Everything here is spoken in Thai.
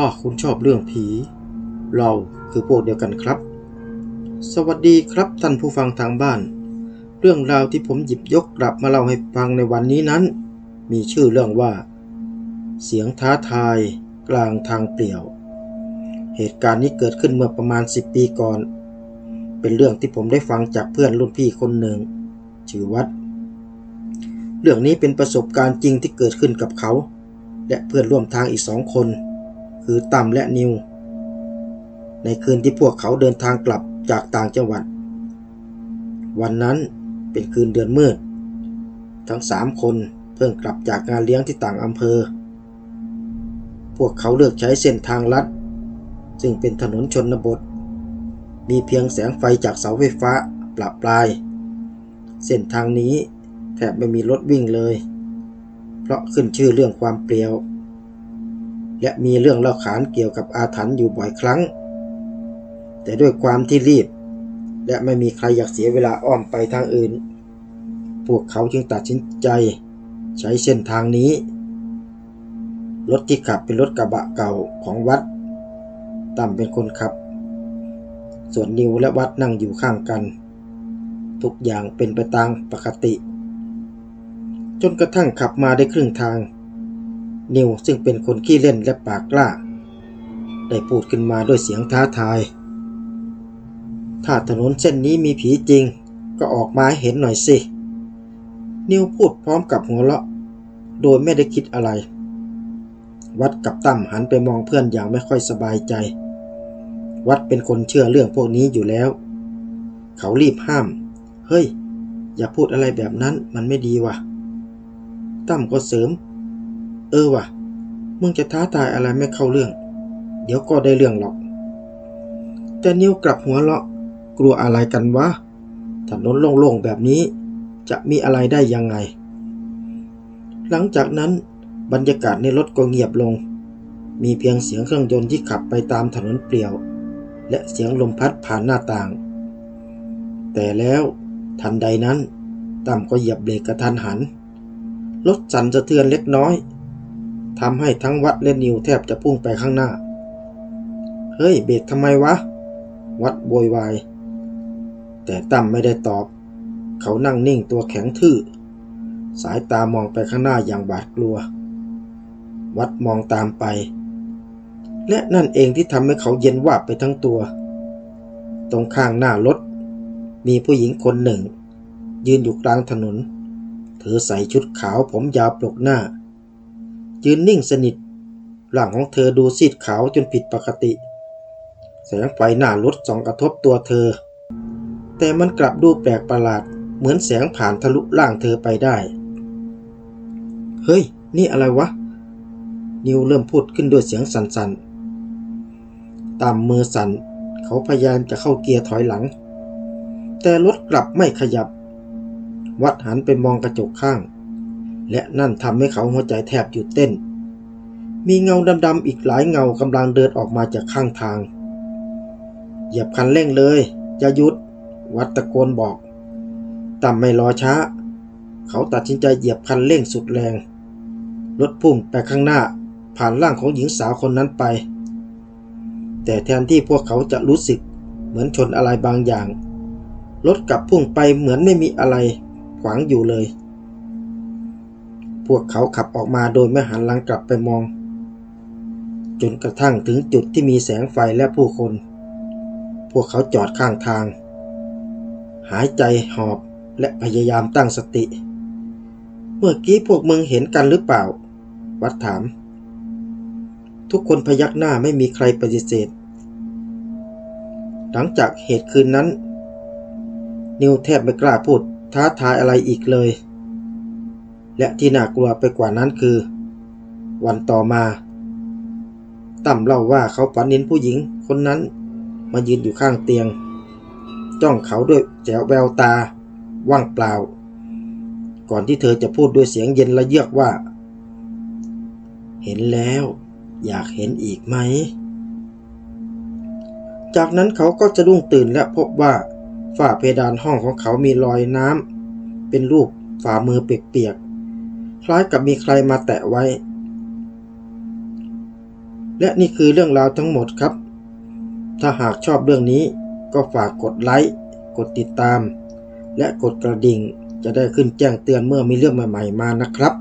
ถ้าคุณชอบเรื่องผี เราคือพวกเดียวกันครับ สวัสดีครับท่านผู้ฟังทางบ้าน เรื่องราวที่ผมหยิบยกกลับมาเล่าให้ฟังในวันนี้นั้น มีชื่อเรื่องว่า เสียงท้าทายกลางทางเปลี่ยว เหตุการณ์นี้เกิดขึ้นเมื่อประมาณ 10 ปีก่อน เป็นเรื่องที่ผมได้ฟังจากเพื่อนรุ่นพี่คนหนึ่งชื่อวัด เรื่องนี้เป็นประสบการณ์จริงที่เกิดขึ้นกับเขา และเพื่อนร่วมทางอีกสองคน คือตั้มและนิว ในคืนที่พวกเขาเดินทางกลับจากต่างจังหวัด วันนั้นเป็นคืนเดือนมืด ทั้งสามคนเพิ่งกลับจากงานเลี้ยงที่ต่างอำเภอ พวกเขาเลือกใช้เส้นทางลัด ซึ่งเป็นถนนชนบท มีเพียงแสงไฟจากเสาไฟฟ้าประปราย เส้นทางนี้แทบไม่มีรถวิ่งเลย เพราะขึ้นชื่อเรื่องความเปลี่ยว และมีเรื่องเล่าขานเกี่ยวกับอาถรรพ์อยู่บ่อยครั้ง แต่ด้วยความที่รีบ และไม่มีใครอยากเสียเวลาอ้อมไปทางอื่น พวกเขาจึงตัดสินใจ ใช้เส้นทางนี้ รถที่ขับเป็นรถกระบะเก่าของวัด ตั้มเป็นคนขับ ส่วนนิวและวัดนั่งอยู่ข้างกัน ทุกอย่างเป็นไปตามปกติ จนกระทั่งขับมาได้ครึ่งทาง นิวซึ่งเป็นคนขี้เล่นและปากกล้า ได้พูดขึ้นมาด้วยเสียงท้าทาย ถ้าถนนเส้นนี้มีผีจริง ก็ออกมาหเห็นหน่อยสิ นิวพูดพร้อมกับหัวเราะ โดยไม่ได้คิดอะไร วัดกับตั้มหันไปมองเพื่อนอย่างไม่ค่อยสบายใจ วัดเป็นคนเชื่อเรื่องพวกนี้อยู่แล้ว เขารีบห้าม เฮ้ย อย่าพูดอะไรแบบนั้นมันไม่ดีว่ะ ตั้มก็เสริม เออว่ะ มึงจะท้าทายอะไรไม่เข้าเรื่อง เดี๋ยวก็ได้เรื่องหรอก แต่นิวกลับหัวเราะ กลัวอะไรกันวะ ถนนโล่งๆแบบนี้ จะมีอะไรได้ยังไง หลังจากนั้นบรรยากาศในรถก็เงียบลง มีเพียงเสียงเครื่องยนต์ที่ขับไปตามถนนเปลี่ยว และเสียงลมพัดผ่านหน้าต่าง แต่แล้วทันใดนั้นตั้มก็เหยียบเบรกกระทันหัน รถสั่นสะเทือนเล็กน้อย ทำให้ทั้งวัดและนิวแทบจะพุ่งไปข้างหน้า เฮ้ย เบรกทำไมวะ วัดโวยวาย แต่ตั้มไม่ได้ตอบ เขานั่งนิ่งตัวแข็งทื่อ สายตามองไปข้างหน้าอย่างบาดกลัว วัดมองตามไป และนั่นเองที่ทำให้เขาเย็นวาบไปทั้งตัว ตรงข้างหน้ารถ มีผู้หญิงคนหนึ่ง ยืนอยู่กลางถนน เธอใส่ชุดขาวผมยาวปลกหน้า ยืนนิ่งสนิทร่างของเธอดูซีดขาวจนผิดปกติ แสงไฟหน้ารถส่องกระทบตัวเธอ แต่มันกลับดูแปลกประหลาด เหมือนแสงผ่านทะลุร่างเธอไปได้ เฮ้ย นี่อะไรวะ นิวเริ่มพูดขึ้นด้วยเสียงสั่นๆตามมือสั่น เขาพยายามจะเข้าเกียร์ถอยหลัง แต่รถกลับไม่ขยับ วัดหันไปมองกระจกข้าง และนั่นทำให้เขาหัวใจแทบหยุดเต้น มีเงาดำๆอีกหลายเงากำลังเดินออกมาจากข้างทาง เหยียบคันเร่งเลยอย่าหยุด วัดตะโกนบอกต่ำไม่รอช้า เขาตัดสินใจเหยียบคันเร่งสุดแรง รถพุ่งไปข้างหน้าผ่านร่างของหญิงสาวคนนั้นไป แต่แทนที่พวกเขาจะรู้สึกเหมือนชนอะไรบางอย่าง รถกลับพุ่งไปเหมือนไม่มีอะไรขวางอยู่เลย พวกเขาขับออกมาโดยไม่หันหลังกลับไปมอง จนกระทั่งถึงจุดที่มีแสงไฟและผู้คน พวกเขาจอดข้างทาง หายใจหอบและพยายามตั้งสติ เมื่อกี้พวกมึงเห็นกันหรือเปล่า วัดถาม ทุกคนพยักหน้าไม่มีใครปฏิเสธ หลังจากเหตุคืนนั้น นิวแทบไม่กล้าพูดท้าทายอะไรอีกเลย และที่น่ากลัวไปกว่านั้นคือ วันต่อมาตั้มเล่าว่าเขาฝันเห็นผู้หญิงคนนั้นมายืนอยู่ข้างเตียง จ้องเขาด้วยแจวแววตา ว่างเปล่า ก่อนที่เธอจะพูดด้วยเสียงเย็นและเยือกว่า เห็นแล้ว อยากเห็นอีกไหม จากนั้นเขาก็จะรุ่งตื่นและพบว่าฝ้าเพดานห้องของเขามีรอยน้ำเป็นรูปฝ่ามือเปียกๆ คล้ายกับมีใครมาแตะไว้ และนี่คือเรื่องราวทั้งหมดครับ ถ้าหากชอบเรื่องนี้ก็ฝากกดไลค์กดติดตาม และกดกระดิ่งจะได้ขึ้นแจ้งเตือนเมื่อมีเรื่องใหม่ ๆ มานะครับ